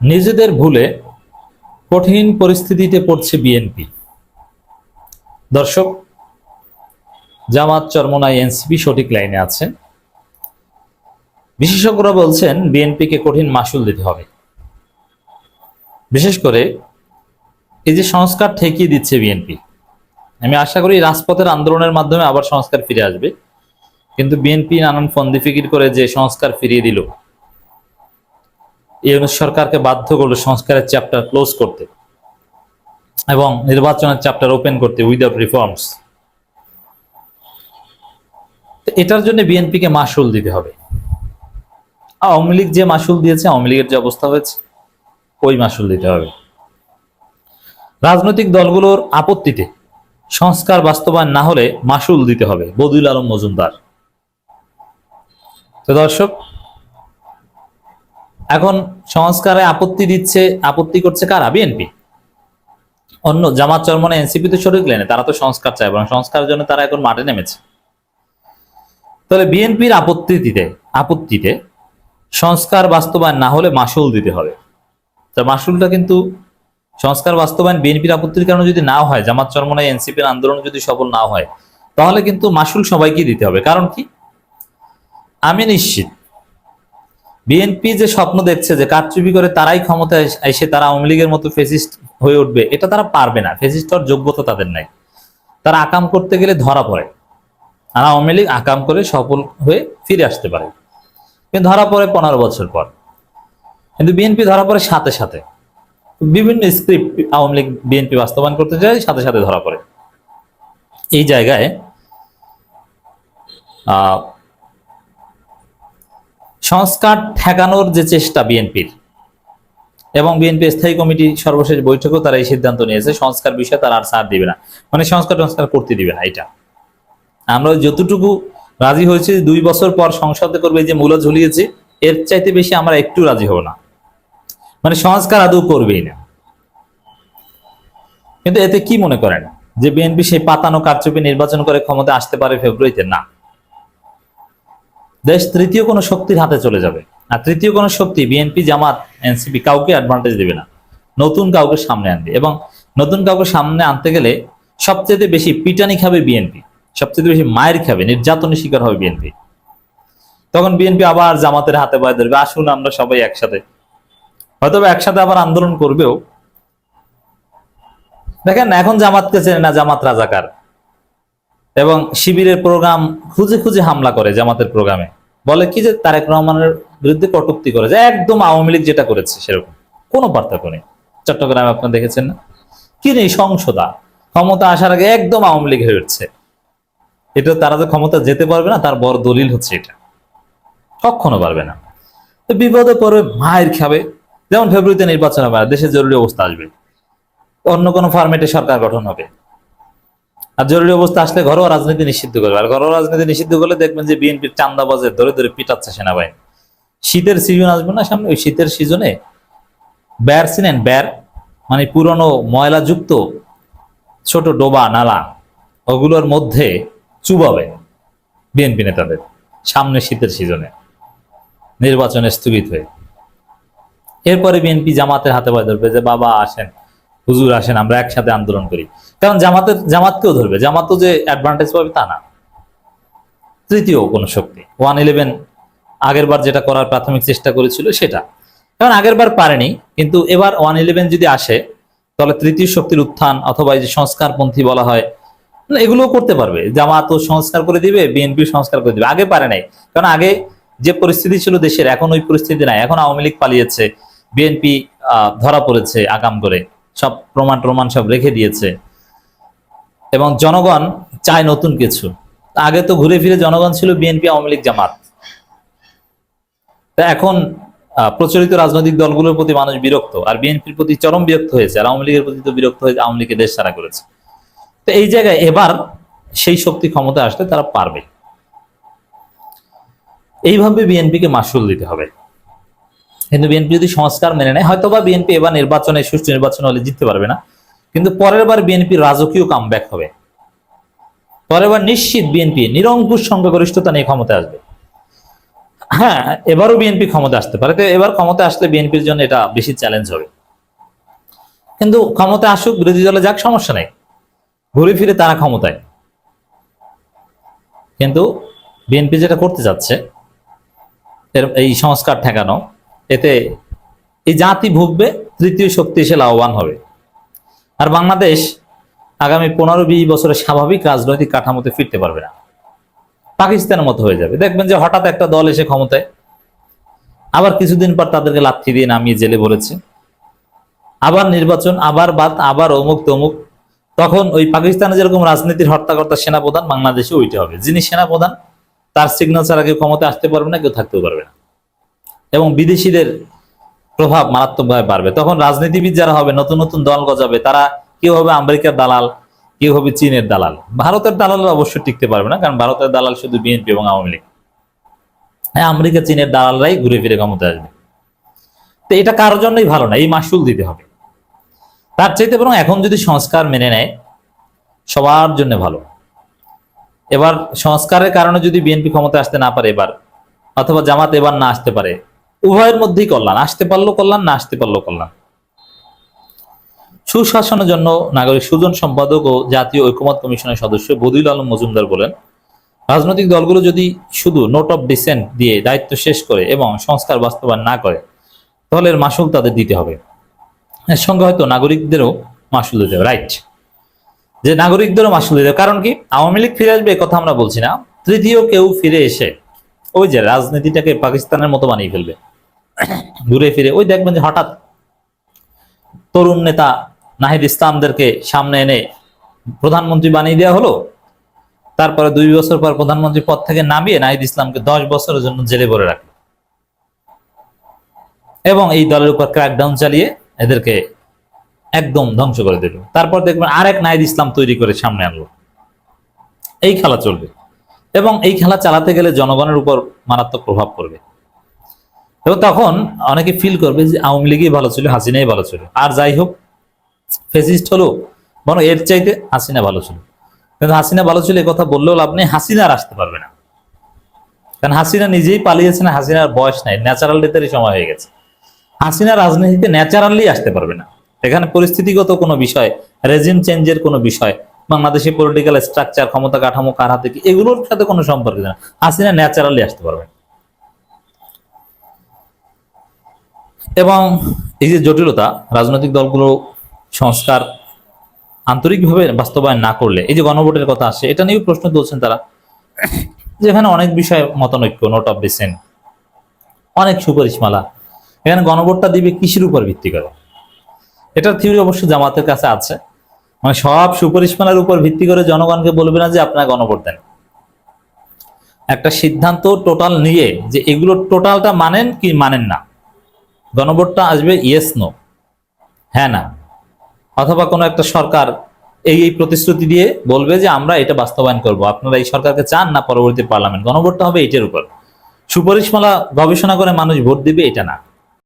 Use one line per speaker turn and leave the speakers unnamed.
নিজেদের ভুলে কঠিন পরিস্থিতিতে পড়ছে বিএনপি দর্শক, জামাত চরমনাই এনসিপি সঠিক লাইনে আছে। বিশেষজ্ঞরা বলছেন বিএনপিকে কঠিন মাসুল দিতে হবে। বিশেষ করে এই যে সংস্কার ঠেকিয়ে দিচ্ছে বিএনপি আমি আশা করি রাজপথের আন্দোলনের মাধ্যমে আবার সংস্কার ফিরে আসবে। কিন্তু বিএনপি নানান ফন্দি ফিকির করে যে সংস্কার ফিরিয়ে দিল ইউনুস সরকারকে বাধ্য করল সংস্কারের চ্যাপ্টার ক্লোজ করতে এবং নির্বাচনের চ্যাপ্টার ওপেন করতে উইদাউট রিফর্মস এটার জন্য বিএনপিকে মাসুল দিতে হবে। আওয়ামী লীগ যে মাসুল দিয়েছে, আওয়ামী লীগের যে অবস্থা হয়েছে, ওই মাসুল দিতে হবে। রাজনৈতিক দলগুলোর আপত্তিতে সংস্কার বাস্তবায়ন না হলে মাসুল দিতে হবে বদিউল আলম মজুমদার। তো দর্শক এখন সংস্কারে আপত্তি দিচ্ছে, আপত্তি করছে কারা? বিএনপি। অন্য জামাত চরমনে এনসিপি তো শরিক লেনে তারা তো সংস্কার চায় এবং সংস্কারের জন্য তারা এখন মাঠে নেমেছে। তাহলে বিএনপির আপত্তি দিতে আপত্তিতে সংস্কার বাস্তবায়ন না হলে মাসুল দিতে হবে। তা মাসুলটা কিন্তু সংস্কার বাস্তবায়ন বিএনপির আপত্তির কারণে যদি না হয়, জামাত চরমনে এনসিপির আন্দোলন যদি সফল না হয়, তাহলে কিন্তু মাসুল সবাইকে দিতে হবে। কারণ কি? আমি নিশ্চিত বিএনপি যে স্বপ্ন দেখছে যে কারচুপি করে তারাই ক্ষমতায় এসে তারা আওয়ামী লীগের মতো ফেসিস্ট হয়ে উঠবে, এটা তারা পারবে না। ফেসিস্ট হওয়ার যোগ্যতা তাদের নাই। তারা আকাম করতে গেলে ধরা পড়ে। আর আওয়ামী লীগ আকাম করে সফল হয়ে ফিরে আসতে পারে। কিন্তু ধরা পড়ে পনেরো বছর পর। কিন্তু বিএনপি ধরা পড়ে সাথে সাথে। বিভিন্ন স্ক্রিপ্ট আওয়ামী লীগ বিএনপি বাস্তবায়ন করতে যায়, সাথে সাথে ধরা পড়ে। এই জায়গায় সংস্কার ঠেকানোর যে চেষ্টা বিএনপির, এবং বিএনপি স্থায়ী কমিটি সর্বশেষ বৈঠকেও তারা এই সিদ্ধান্ত নিয়েছে, সংস্কার বিষয়ে তারা আর ছাড় দিবে না। মানে সংস্কার সংস্কার করতে দিবে না, এটা। আমরা যতটুকু রাজি হয়েছি, দুই বছর পর সংসদে করবে যে মূলা ঝুলিয়েছে, এর চাইতে বেশি আমরা একটু রাজি হব না। মানে সংস্কার আদৌ করবেই না। কিন্তু এতে কি মনে করেন? যে বিএনপি সেই পাতানো কারচুপি নির্বাচন করে ক্ষমতা আসতে পারে ফেব্রুয়ারিতে? না। দেশ তৃতীয় কোনো শক্তির হাতে চলে যাবে। আর তৃতীয় কোনো শক্তি বিএনপি জামাত এনসিপি কাউকে অ্যাডভান্টেজ দেবে না। নতুন কাউকে সামনে আনবে এবং নতুন কাউকে সামনে আনতে গেলে সবচেয়ে বেশি পিটানি খাবে বিএনপি সবচেয়ে বেশি মায়ের খাবে, নির্যাতনের শিকার হবে বিএনপি তখন বিএনপি আবার জামাতের হাতে পায়ে ধরবে, আসুন আমরা সবাই একসাথে। হয়তো একসাথে আবার আন্দোলন করবেও। দেখেন, এখন জামাতকে চেনে না জামাত রাজাকার। এবং শিবিরের প্রোগ্রাম খুঁজে খুঁজে হামলা করে জামাতের প্রোগ্রামে। বলে কি যে তারেক রহমানের বিরুদ্ধে কটূক্তি করে যে একদম আওয়ামী লীগ যেটা করেছে সেরকম। কোনো পার্থক্য নেই। চট্টগ্রামে আপনারা দেখেছেন না? কি নেই সংসদা? ক্ষমতা আসার আগে একদম আওয়ামী লীগ হয়ে উঠছে। এটা তারা যে ক্ষমতা যেতে পারবে না, তার বড় দলিল হচ্ছে এটা। কখনো পারবে না। বিপদে পড়বে, মায়ের খাবে। যেমন ফেব্রুয়ারিতে নির্বাচন হবে দেশে জরুরি অবস্থা আসবে। অন্য কোনো ফরম্যাটে সরকার গঠন হবে। আর জরুরি অবস্থা আসলে ঘরোয়া রাজনীতি নিষিদ্ধ করবে। আর ঘরোয়া রাজনীতি নিষিদ্ধ করলে দেখবেন যে বিএনপির চান্দাবাজে ধরে ধরে পিটাচ্ছে সেনাবাহিনী। শীতের সিজন আসবে না সামনে, ওই শীতের সিজনে ব্যার চিনেন ব্যার মানে পুরনো ময়লাযুক্ত ছোট ডোবা, নালা, ওগুলোর মধ্যে চুবাবে বিএনপি নেতাদের সামনে শীতের সিজনে নির্বাচনে স্থগিত হয়ে। এরপরে বিএনপি জামাতের হাতে পায়ে ধরবে যে, বাবা আসেন, হুজুর আসেন, আমরা একসাথে আন্দোলন করি। কারণ জামাতের জামাতকেও ধরবে। জামাতও যে অ্যাডভান্টেজ পাবে তা না। তৃতীয় কোন শক্তি। ওয়ান ইলেভেন আগের বার যেটা করার প্রাথমিক চেষ্টা করেছিল সেটা। কারণ আগের বার পারেনি কিন্তু এবার ওয়ান ইলেভেন যদি আসে তাহলে তৃতীয় শক্তির উত্থান অথবা এই যে সংস্কারপন্থী বলা হয় না, এগুলোও করতে পারবে। জামাতও সংস্কার করে দিবে বিএনপি সংস্কার করে দিবে। আগে পারে নাই। কারণ আগে যে পরিস্থিতি ছিল দেশের এখন ওই পরিস্থিতি নাই। এখন আওয়ামী লীগ পালিয়েছে বিএনপি ধরা পড়েছে আগাম করে। সব প্রমাণ প্রমাণ সব রেখে দিয়েছে। এবং জনগণ চায় নতুন কিছু। আগে তো ঘুরে ফিরে জনগণ ছিল বিএনপি, আওয়ামী লীগ, জামাত। তা এখন প্রচলিত রাজনৈতিক দলগুলোর প্রতি মানুষ বিরক্ত, আর বিএনপির প্রতি চরম বিরক্ত হয়েছে, আর আওয়ামী লীগের প্রতি তো বিরক্ত হয়েছে আওয়ামী লীগের দেশ সারা করেছে। তো এই জায়গায় এবার সেই শক্তি ক্ষমতা আসলে তারা পারবে। এইভাবে বিএনপিকে মাসুল দিতে হবে। কিন্তু বিএনপি যদি সংস্কার মেনে নেয় হয়তো বা বিএনপি এবার নির্বাচনে, সুষ্ঠু নির্বাচন হলে জিততে পারবে না। কিন্তু পরের বার বিএনপি রাজকীয় কামব্যাক হবে। পরের বার নিশ্চিত বিএনপি নিরঙ্কুশ সংখ্যাগরিষ্ঠতা নিয়ে ক্ষমতায় আসবে। হ্যাঁ এবারও বিএনপি ক্ষমতা আসতে পারে। তো এবার ক্ষমতা আসলে বিএনপির জন্য এটা বেশি চ্যালেঞ্জ হবে। কিন্তু ক্ষমতা আসুক, বিরোধী দলে যাক, সমস্যা নেই। ঘুরে ফিরে তারা ক্ষমতায়। কিন্তু বিএনপি যেটা করতে যাচ্ছে, এর এই সংস্কার ঠেকানো, এতে এই জাতি ভুগবে, তৃতীয় শক্তি এসে লাভবান হবে। আর বাংলাদেশ আগামী পনেরো বিশ বছরে স্বাভাবিক রাজনৈতিক কাঠামোতে ফিরতে পারবে না। পাকিস্তানের মতো হয়ে যাবে। দেখবেন যে হঠাৎ একটা দল এসে ক্ষমতায়, আবার কিছুদিন পর তাদেরকে লাথি দিয়ে নামিয়ে জেলে ভরেছে আবার নির্বাচন, আবার বাদ, আবার অমুক তমুক। তখন ওই পাকিস্তানে যেরকম রাজনীতির হর্তাকর্তা সেনাপ্রধান, বাংলাদেশে ওইটা হবে। যিনি সেনাপ্রধান, তার সিগন্যাল ছাড়া কেউ ক্ষমতায় আসতে পারবে না, কেউ থাকতেও পারবে না। এবং বিদেশিদের প্রভাব মারাত্মকভাবে বাড়বে। তখন রাজনীতিবিদ যারা হবে, নতুন নতুন দল গজাবে, তারা কেউ হবে আমেরিকার দালাল, কেউ হবে চীনের দালাল। ভারতের দালাল অবশ্যই টিকতে পারবে না, কারণ ভারতের দালাল শুধু বিএনপি এবং আওয়ামী লীগ। হ্যাঁ আমেরিকা, চীনের দালালরাই ঘুরে ফিরে ক্ষমতা আসবে। তো এটা কারোর জন্যই ভালো না? এই মাসুল দিতে হবে। তার চাইতে বরং এখন যদি সংস্কার মেনে নেয়, সবার জন্য ভালো। এবার সংস্কারের কারণে যদি বিএনপি ক্ষমতা আসতে না পারে এবার, অথবা জামাত এবার না আসতে পারে উভয়ের মধ্যেই কল্যাণ। আসতে পারল কল্যাণ, না আসতে পারল কল্যাণ। সুশাসনের জন্য নাগরিক সুজন সম্পাদক ও জাতীয় ঐক্যমত কমিশনের সদস্য বদিউল আলম মজুমদার বলেন, রাজনৈতিক দলগুলো যদি শুধু নোট অফ ডিসেন্ট দিয়ে দায়িত্ব শেষ করে এবং সংস্কার বাস্তবায়ন না করে, তাহলে মাসুল তাদের দিতে হবে। এর সঙ্গে হয়তো নাগরিকদেরও মাসুল দিতে হবে, রাইট? যে নাগরিকদেরও মাসুল দিতে হবে, কারণ কি? আওয়ামী লীগ ফিরে আসবে কথা আমরা বলছি না। তৃতীয় কেউ ফিরে এসে ওই যে রাজনীতিটাকে পাকিস্তানের মতো বানিয়ে ফেলবে। ঘুরে ফিরে, ওই দেখবেন যে হঠাৎ তরুণ নেতা নাহিদ ইসলামদেরকে সামনে এনে প্রধানমন্ত্রী বানিয়ে দেওয়া হলো। তারপরে দুই বছর পর প্রধানমন্ত্রী পদ থেকে নামিয়ে নাহিদ ইসলামকে দশ বছরের জন্য জেলে ভরে রাখল। এবং এই দলের উপর ক্র্যাকডাউন চালিয়ে এদেরকে একদম ধ্বংস করে দিল। তারপর দেখবেন আরেক নাহিদ ইসলাম তৈরি করে সামনে আনলো। এই খেলা চলবে। এবং এই খেলা চালাতে গেলে জনগণের উপর মারাত্মক প্রভাব পড়বে। এবং তখন অনেকে ফিল করবে যে আওয়ামী লীগই ভালো ছিল, হাসিনাই ভালো ছিল। আর যাই হোক ফেসিস্ট হলো, বরং এর চাইতে হাসিনা ভালো ছিল। কিন্তু হাসিনা ভালো ছিল কথা বললেও লাভ নেই, হাসিনা আর আসতে পারবে না। কারণ হাসিনা নিজেই পালিয়েছে না, হাসিনার বয়স নাই ন্যাচারাল ডেথেরই সময় হয়ে গেছে। হাসিনা রাজনীতিতে ন্যাচারালি আসতে পারবে না। এখানে পরিস্থিতিগত কোনো বিষয় রেজিম চেঞ্জের কোনো বিষয় বাংলাদেশের পলিটিক্যাল স্ট্রাকচার ক্ষমতা কাঠামো কার হাতে কি, এগুলোর সাথে কোনো সম্পর্ক না হাসিনা ন্যাচারালি আসতে পারবে না। এবং এই যে জটিলতা রাজনৈতিক দলগুলো সংস্কার আন্তরিকভাবে বাস্তবায়ন না করলে, এই যে গণভোটের কথা আসে, এটা নিয়েও প্রশ্ন তুলছেন তারা। যেখানে অনেক বিষয় মতানৈক্য নোট অফ ডিসেন্ট অনেক সুপারিশমালা। এখানে গণভোটটা দিবে কৃষির উপর ভিত্তি করে? এটার থিওরি অবশ্য জামাতের কাছে আছে। মানে সব সুপারিশমালার উপর ভিত্তি করে জনগণকে বলবে না যে আপনারা গণভোট দেন। একটা সিদ্ধান্ত টোটাল নিয়ে যে এগুলো টোটালটা মানেন কি মানেন না গণভোটটা আসবে ইয়েস নো হ্যাঁ না। অথবা কোনো একটা সরকার এই এই প্রতিশ্রুতি দিয়ে বলবে যে আমরা এটা বাস্তবায়ন করব। আপনারা এই সরকারকে চান না পরবর্তী পার্লামেন্ট। গণভোটটা হবে এটার উপর। সুপারিশমালা গবেষণা করে মানুষ ভোট দিবে, এটা না।